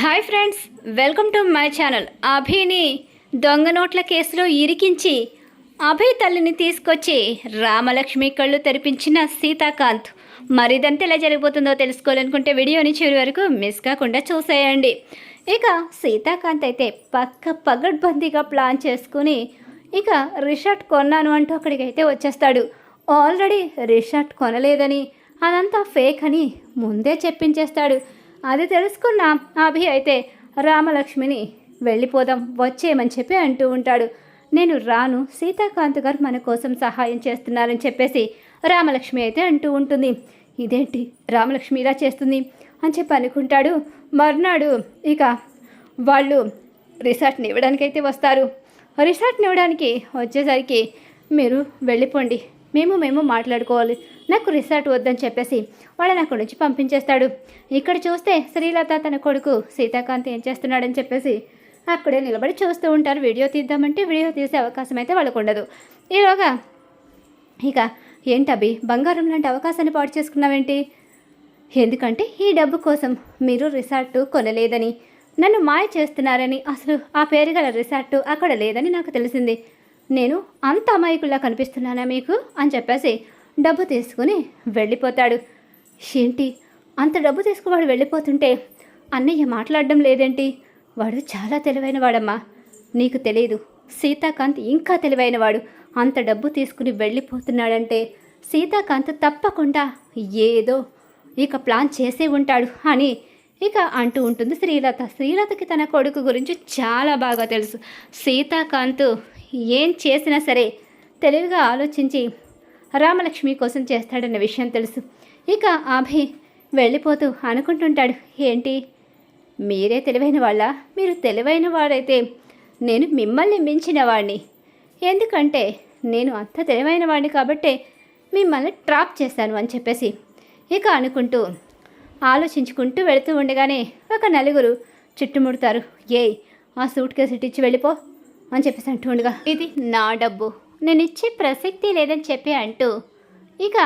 Hi friends welcome to my channel. అభిని దొంగ నోట్ల కేసులో ఇరికించి అభయ్ తల్లిని తీసుకొచ్చి రామలక్ష్మి కళ్ళు తెరిపించిన సీతాకాంత్. మరిదంతా ఎలా జరిగిపోతుందో తెలుసుకోవాలనుకుంటే వీడియోని చివరి వరకు మిస్ కాకుండా చూసేయండి. ఇక సీతాకాంత్ అయితే పక్క పగడ్బందీగా ప్లాన్ చేసుకుని ఇక రిషార్ట్ కొన్నాను అంటూ అక్కడికైతే వచ్చేస్తాడు. ఆల్రెడీ రిషార్ట్ కొనలేదని అదంతా ఫేక్ అని ముందే చెప్పించేస్తాడు. అది తెలుసుకున్న అభి అయితే రామలక్ష్మిని వెళ్ళిపోదాం వచ్చేయమని చెప్పి అంటూ ఉంటాడు. నేను రాను సీతాకాంత్ గారు మన కోసం సహాయం చేస్తున్నారని చెప్పేసి రామలక్ష్మి అయితే అంటూ ఉంటుంది. ఇదేంటి? రామలక్ష్మి ఇలా చేస్తుంది అని చెప్పి అనుకుంటాడు. మర్నాడు ఇక వాళ్ళు రిసార్ట్ని ఇవ్వడానికైతే వస్తారు. రిసార్ట్ని ఇవ్వడానికి వచ్చేసరికి మీరు వెళ్ళిపోండి. మేము మేము మాట్లాడుకోవాలి. నాకు రిసార్ట్ వద్దని చెప్పేసి వాళ్ళని అక్కడి నుంచి పంపించేస్తాడు. ఇక్కడ చూస్తే శ్రీలత తన కొడుకు సీతాకాంత్ ఏం చేస్తున్నాడని చెప్పేసి అక్కడే నిలబడి చూస్తూ ఉంటారు. వీడియో తీద్దామంటే వీడియో తీసే అవకాశం అయితే వాళ్ళకు ఉండదు. ఈలోగా ఇక ఏంటబి బంగారం లాంటి అవకాశాన్ని పాటు చేసుకున్నావేంటి? ఎందుకంటే ఈ డబ్బు కోసం మీరు రిసార్ట్ కొనలేదని నన్ను మాయ చేస్తున్నారని అసలు ఆ పేరు గల రిసార్ట్ అక్కడ లేదని నాకు తెలిసింది. నేను అంత అమాయకుల్లా కనిపిస్తున్నానా మీకు? అని చెప్పేసి డబ్బు తీసుకుని వెళ్ళిపోతాడు. ఏంటి? అంత డబ్బు తీసుకువాడు వెళ్ళిపోతుంటే అన్నయ్య మాట్లాడడం లేదేంటి? వాడు చాలా తెలివైనవాడమ్మా. నీకు తెలియదు సీతాకాంత్ ఇంకా తెలివైనవాడు. అంత డబ్బు తీసుకుని వెళ్ళిపోతున్నాడంటే సీతాకాంత్ తప్పకుండా ఏదో ఇక ప్లాన్ చేసే ఉంటాడు అని ఇక అంటూ ఉంటుంది శ్రీలత. శ్రీలతకి తన కొడుకు గురించి చాలా బాగా తెలుసు. సీతాకాంత్ ఏం చేసినా సరే తెలివిగా ఆలోచించి రామలక్ష్మి కోసం చేస్తాడన్న విషయం తెలుసు. ఇక అభి వెళ్ళిపోతూ అనుకుంటుంటాడు ఏంటి? మీరే తెలివైన వాళ్ళ? మీరు తెలివైన వాడైతే నేను మిమ్మల్ని మించిన వాడిని ఎందుకంటే నేను అంత తెలివైన వాడిని కాబట్టే మిమ్మల్ని ట్రాప్ చేశాను అని చెప్పేసి ఇక అనుకుంటూ ఆలోచించుకుంటూ వెళుతూ ఉండగానే ఒక నలుగురు చుట్టుముడతారు. ఏయ్ ఆ సూట్ కేసు ఇచ్చి వెళ్ళిపో అని చెప్పేసి అంటూ ఉండగా ఇది నా డబ్బు. నేను ఇచ్చే ప్రసక్తి లేదని చెప్పి అంటూ ఇక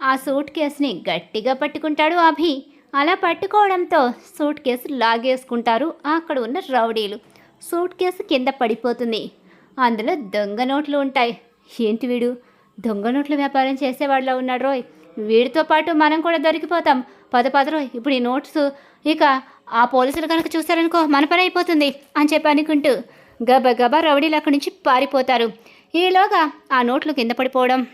ఆ సూట్ కేసుని గట్టిగా పట్టుకుంటాడు అభి. అలా పట్టుకోవడంతో సూట్ కేసు లాగేసుకుంటారు అక్కడ ఉన్న రౌడీలు. సూట్ కేసు కింద పడిపోతుంది. అందులో దొంగ నోట్లు ఉంటాయి. ఏంటి వీడు? దొంగ నోట్ల వ్యాపారం చేసేవాడిలో ఉన్నాడు రోయ్. వీడితో పాటు మనం కూడా దొరికిపోతాం. పద పద రోయ్. ఇప్పుడు ఈ నోట్స్ ఇక ఆ పోలీసులు కనుక చూసారనుకో మన పని అయిపోతుంది అని చెప్పి అనుకుంటూ గబ గబా రౌడీలు అక్కడి నుంచి పారిపోతారు. ఈలోగా ఆ నోట్లు కింద పడిపోవడం.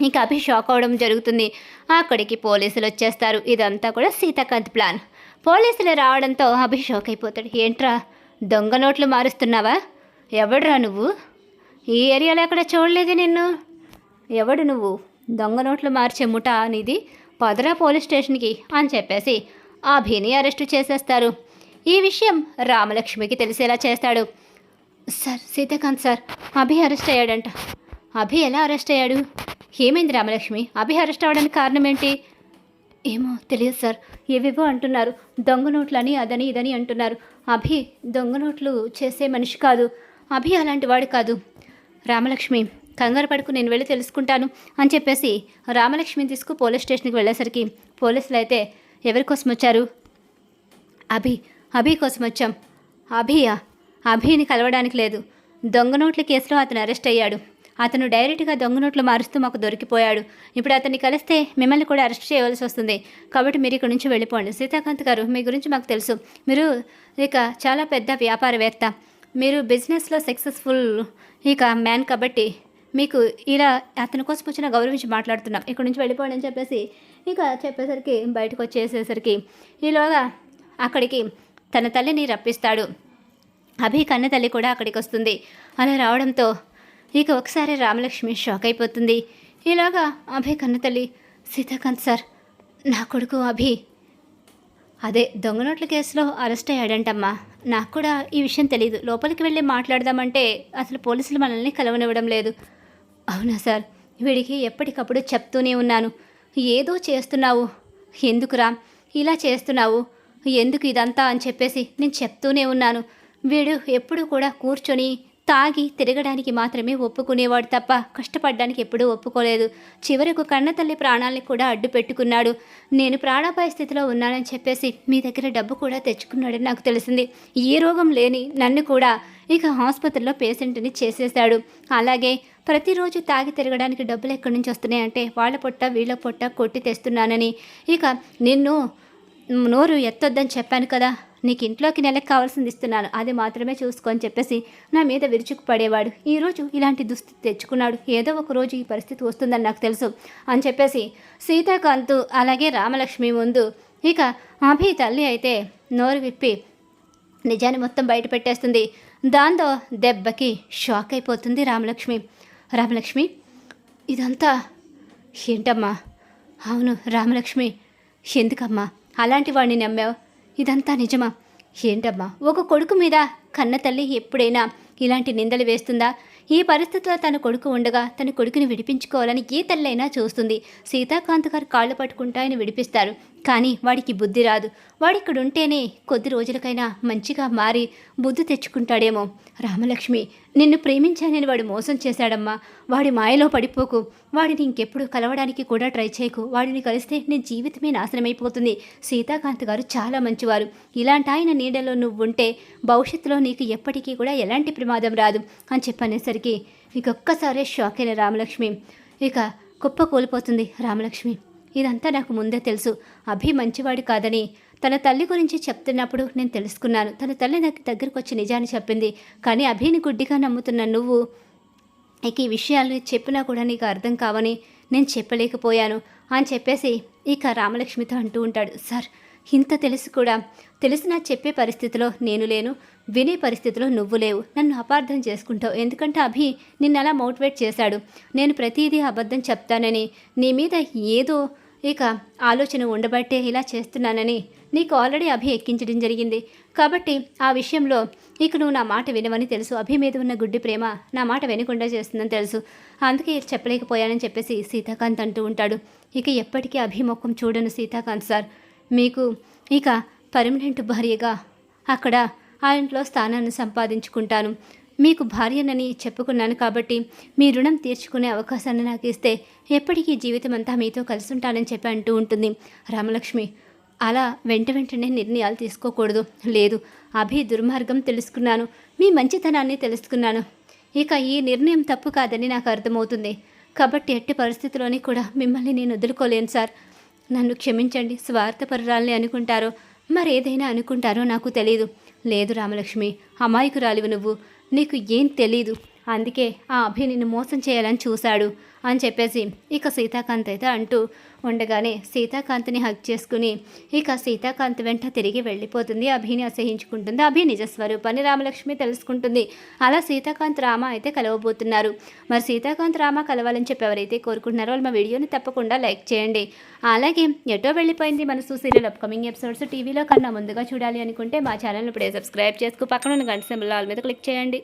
ఇంకా అభి షాక్ అవడం జరుగుతుంది. అక్కడికి పోలీసులు వచ్చేస్తారు. ఇదంతా కూడా సీతాకాంత్ ప్లాన్. పోలీసులు రావడంతో అభి షాక్ అయిపోతాడు. ఏంట్రా? దొంగ నోట్లు మారుస్తున్నావా? ఎవడురా నువ్వు? ఈ ఏరియాలో ఎక్కడ చూడలేదు నిన్ను? ఎవడు నువ్వు? దొంగ నోట్లు మార్చే ముఠ అనేది పదరా పోలీస్ స్టేషన్కి అని చెప్పేసి అభిని అరెస్టు చేసేస్తారు. ఈ విషయం రామలక్ష్మికి తెలిసేలా చేస్తాడు. Sir Seethakanth sir Abhi arrest అయ్యాడంట. Abhi ఎలా అరెస్ట్ అయ్యాడు? ఏమైంది రామలక్ష్మి? అభి అరెస్ట్ అవ్వడానికి కారణం ఏంటి? ఏమో తెలియదు సార్. ఏవేవో అంటున్నారు. దొంగ నోట్లని అదని ఇదని అంటున్నారు. అభి దొంగ నోట్లు చేసే మనిషి కాదు. అభి అలాంటి వాడు కాదు. రామలక్ష్మి కంగారు పడుకు నేను వెళ్ళి తెలుసుకుంటాను అని చెప్పేసి రామలక్ష్మిని తీసుకు పోలీస్ స్టేషన్కి వెళ్ళేసరికి పోలీసులు అయితే ఎవరి కోసం వచ్చారు? అభి అభి కోసం వచ్చాం. అభియా అభిని కలవడానికి లేదు. దొంగ నోట్ల కేసులో అతను అరెస్ట్ అయ్యాడు. అతను డైరెక్ట్గా దొంగ నోట్లు మారుస్తూ మాకు దొరికిపోయాడు. ఇప్పుడు అతన్ని కలిస్తే మిమ్మల్ని కూడా అరెస్ట్ చేయవలసి వస్తుంది. కాబట్టి మీరు ఇక్కడి నుంచి వెళ్ళిపోండి. సీతాకాంత్ గారు మీ గురించి మాకు తెలుసు. మీరు ఇక చాలా పెద్ద వ్యాపారవేత్త. మీరు బిజినెస్లో సక్సెస్ఫుల్ ఇక మ్యాన్ కాబట్టి మీకు ఇలా అతని కోసం వచ్చిన గౌరవించి మాట్లాడుతున్నాం. ఇక్కడి నుంచి వెళ్ళిపోండి అని చెప్పేసి ఇక చెప్పేసరికి బయటకు వచ్చేసేసరికి ఈలోగా అక్కడికి తన తల్లిని రప్పిస్తాడు. అభి కన్న తల్లి కూడా అక్కడికి వస్తుంది అలా రావడంతో ఇక ఒకసారి రామలక్ష్మి షాక్ అయిపోతుంది. ఇలాగా అభి కన్న తల్లి సీతాకాంత్ సార్ నా కొడుకు అభి. అదే దొంగ నోట్ల కేసులో అరెస్ట్ అయ్యాడంటమ్మా. నాకు కూడా ఈ విషయం తెలియదు లోపలికి వెళ్ళి మాట్లాడదామంటే అసలు పోలీసులు మనల్ని కలవనివ్వడం లేదు. అవునా సార్? వీడికి ఎప్పటికప్పుడు చెప్తూనే ఉన్నాను. ఏదో చేస్తున్నావు. ఎందుకురా? ఇలా చేస్తున్నావు. ఎందుకు ఇదంతా అని చెప్పేసి నేను చెప్తూనే ఉన్నాను. వీడు ఎప్పుడు కూడా కూర్చొని తాగి తిరగడానికి మాత్రమే ఒప్పుకునేవాడు తప్ప కష్టపడడానికి ఎప్పుడూ ఒప్పుకోలేదు. చివరకు కన్నతల్లి ప్రాణాలని కూడా అడ్డు పెట్టుకున్నాడు. నేను ప్రాణాపాయ స్థితిలో ఉన్నానని చెప్పేసి మీ దగ్గర డబ్బు కూడా తెచ్చుకున్నాడని నాకు తెలిసింది. ఏ రోగం లేని నన్ను కూడా ఇక ఆసుపత్రిలో పేషెంట్ని చేసేశాడు. అలాగే ప్రతిరోజు తాగి తిరగడానికి డబ్బులు ఎక్కడి నుంచి వస్తున్నాయంటే వాళ్ళ పొట్ట వీళ్ళ పొట్ట కొట్టి తెస్తున్నానని. ఇక నిన్ను నోరు ఎత్తొద్దని చెప్పాను కదా. నీకు ఇంట్లోకి నెలకు కావాల్సింది ఇస్తున్నాను. అది మాత్రమే చూసుకొని చెప్పేసి నా మీద విరుచుకు పడేవాడు ఈరోజు ఇలాంటి దుస్థితి తెచ్చుకున్నాడు. ఏదో ఒక రోజు ఈ పరిస్థితి వస్తుందని నాకు తెలుసు అని చెప్పేసి సీతాకాంత్ అలాగే రామలక్ష్మి ముందు ఇక అభి తల్లి అయితే నోరు విప్పి నిజాన్ని మొత్తం బయట పెట్టేస్తుంది. దాంతో దెబ్బకి షాక్ అయిపోతుంది రామలక్ష్మి. రామలక్ష్మి ఇదంతా ఏంటమ్మా? అవును రామలక్ష్మి ఎందుకమ్మా? అలాంటి వాడిని నమ్మావు? ఇదంతా నిజమా? ఏంటమ్మా? ఒక కొడుకు మీద కన్న తల్లి ఎప్పుడైనా ఇలాంటి నిందలు వేస్తుందా? ఈ పరిస్థితిలో తన కొడుకు ఉండగా తన కొడుకుని విడిపించుకోవాలని ఏ తల్లైనా చూస్తుంది. సీతాకాంత్ గారు కాళ్ళు పట్టుకుంటా ఆయన విడిపిస్తారు. కానీ వాడికి బుద్ధి రాదు. వాడిక్కడుంటేనే కొద్ది రోజులకైనా మంచిగా మారి బుద్ధి తెచ్చుకుంటాడేమో. రామలక్ష్మి నిన్ను ప్రేమించానని వాడు మోసం చేశాడమ్మా. వాడి మాయలో పడిపోకు. వాడిని ఇంకెప్పుడు కలవడానికి కూడా ట్రై చేయకు. వాడిని కలిస్తే నీ జీవితమే నాశనమైపోతుంది. సీతాకాంత్ గారు చాలా మంచివారు. ఇలాంటి ఆయన నీడలో నువ్వు ఉంటే భవిష్యత్తులో నీకు ఎప్పటికీ కూడా ఎలాంటి ప్రమాదం రాదు అని చెప్పనేసరికి ఇంకొక్కసారే షాక్ అయిన రామలక్ష్మి. ఇక కుప్ప కోల్పోతుంది రామలక్ష్మి. ఇదంతా నాకు ముందే తెలుసు. అభి మంచివాడు కాదని. తన తల్లి గురించి చెప్తున్నప్పుడు నేను తెలుసుకున్నాను. తన తల్లి నాకు దగ్గరకు వచ్చి నిజాన్ని చెప్పింది. కానీ అభిని గుడ్డిగా నమ్ముతున్న నువ్వు ఇక ఈ విషయాలు చెప్పినా కూడా నీకు అర్థం కావని నేను చెప్పలేకపోయాను. అని చెప్పేసి ఇక రామలక్ష్మితో అంటూ ఉంటాడు. సార్ ఇంత తెలుసు కూడా. తెలిసినా చెప్పే పరిస్థితిలో నేను లేను. వినే పరిస్థితిలో నువ్వు లేవు. నన్ను అపార్థం చేసుకుంటావు. ఎందుకంటే అభి నిన్ను అలా మోటివేట్ చేశాడు. నేను ప్రతిదీ అబద్ధం చెప్తానని. నీ మీద ఏదో ఇక ఆలోచన ఉండబట్టే ఇలా చేస్తున్నానని నీకు ఆల్రెడీ అభి ఎక్కించడం జరిగింది. కాబట్టి ఆ విషయంలో ఇక నువ్వు నా మాట వినవని తెలుసు. అభి మీద ఉన్న గుడ్డి ప్రేమ నా మాట వినకుండా చేస్తుందని తెలుసు. అందుకే చెప్పలేకపోయానని చెప్పేసి సీతాకాంత్ అంటూ ఉంటాడు. ఇక ఎప్పటికీ అభి ముఖం చూడను సీతాకాంత్ సార్. మీకు ఇక పర్మనెంట్ భార్యగా అక్కడ ఆ ఇంట్లో స్థానాన్ని సంపాదించుకుంటాను. మీకు భార్యనని చెప్పుకున్నాను కాబట్టి మీ రుణం తీర్చుకునే అవకాశాన్ని నాకు ఇస్తే ఎప్పటికీ జీవితం అంతా మీతో కలిసి ఉంటానని చెప్పి అంటూ ఉంటుంది. రామలక్ష్మి అలా వెంట వెంటనే నిర్ణయాలు తీసుకోకూడదు. లేదు అభి దుర్మార్గం తెలుసుకున్నాను. మీ మంచితనాన్ని తెలుసుకున్నాను. ఇక ఈ నిర్ణయం తప్పు కాదని నాకు అర్థమవుతుంది. కాబట్టి ఎట్టి పరిస్థితిలోని కూడా మిమ్మల్ని నేను వదులుకోలేను సార్. నన్ను క్షమించండి. స్వార్థపరురాలని అనుకుంటారో మరేదైనా అనుకుంటారో నాకు తెలియదు లేదు రామలక్ష్మి అమాయకురాలివి నువ్వు. నీకు ఏం తెలీదు. అందుకే ఆ అభి నిన్ను మోసం చేయాలని చూశాడు అని చెప్పేసి ఇక సీతాకాంత్ అయితే అంటూ ఉండగానే సీతాకాంత్ని హక్ చేసుకుని ఇక సీతాకాంత్ వెంట తిరిగి వెళ్ళిపోతుంది. అభిని అసహించుకుంటుంది. అభి నిజస్వరూపాన్ని రామలక్ష్మి తెలుసుకుంటుంది. అలా సీతాకాంత్ రామ అయితే కలవబోతున్నారు. మరి సీతాకాంత్ రామ కలవాలని చెప్పి ఎవరైతే కోరుకుంటున్నారో వాళ్ళు మా వీడియోని తప్పకుండా లైక్ చేయండి. అలాగే ఎటో వెళ్ళిపోయింది మనసు సీరియల్ అప్కమింగ్ ఎపిసోడ్స్ టీవీలో కన్నా ముందుగా చూడాలి అనుకుంటే మా ఛానల్ ఇప్పుడే సబ్స్క్రైబ్ చేసుకు. పక్కన ఉన్న గంట సింబల్ ఆల్ మీద క్లిక్ చేయండి.